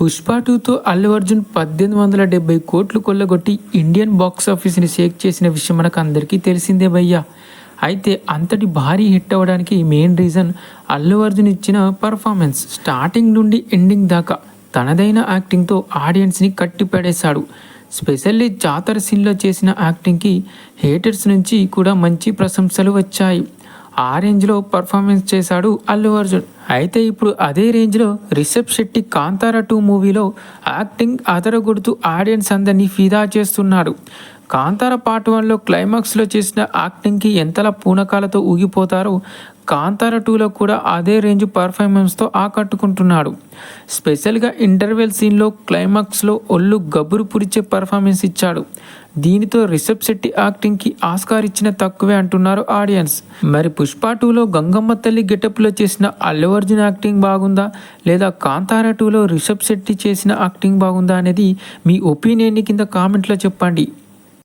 పుష్ప టూతో అల్లు అర్జున్ పద్దెనిమిది వందల డెబ్బై కోట్లు కొల్లగొట్టి ఇండియన్ బాక్స్ ఆఫీస్ని షేక్ చేసిన విషయం మనకు అందరికీ తెలిసిందే భయ్యా. అయితే అంతటి భారీ హిట్ అవ్వడానికి మెయిన్ రీజన్ అల్లు అర్జున్ ఇచ్చిన పర్ఫార్మెన్స్. స్టార్టింగ్ నుండి ఎండింగ్ దాకా తనదైన యాక్టింగ్తో ఆడియన్స్ని కట్టిపడేశాడు. స్పెషల్లీ జాతర సీన్లో చేసిన యాక్టింగ్కి హేటర్స్ నుంచి కూడా మంచి ప్రశంసలు వచ్చాయి. ఆ రేంజ్లో పర్ఫార్మెన్స్ చేశాడు అల్లు అర్జున్. అయితే ఇప్పుడు అదే రేంజ్లో రిషబ్ శెట్టి కాంతారా టూ మూవీలో యాక్టింగ్ అదరగొడుతూ ఆడియన్స్ అందరినీ ఫిదా చేస్తున్నాడు. కాంతార పార్ట్ వన్లో క్లైమాక్స్లో చేసిన యాక్టింగ్కి ఎంతలా పూనకాలతో ఊగిపోతారో కాంతార టూలో కూడా అదే రేంజ్ పర్ఫార్మెన్స్తో ఆకట్టుకుంటున్నాడు. స్పెషల్గా ఇంటర్వెల్ సీన్లో క్లైమాక్స్లో ఒళ్ళు గబ్బురు పురిచే పర్ఫార్మెన్స్ ఇచ్చాడు. దీనితో రిషబ్ శెట్టి యాక్టింగ్కి ఆస్కార్ ఇచ్చిన తక్కువే అంటున్నారు ఆడియన్స్. మరి పుష్ప టూలో గంగమ్మ తల్లి గెటప్లో చేసిన అల్లు అర్జున్ యాక్టింగ్ బాగుందా? లేదా కాంతారా టూలో రిషబ్ శెట్టి చేసిన యాక్టింగ్ బాగుందా అనేది మీ ఒపీనియన్ని కింద కామెంట్లో చెప్పండి.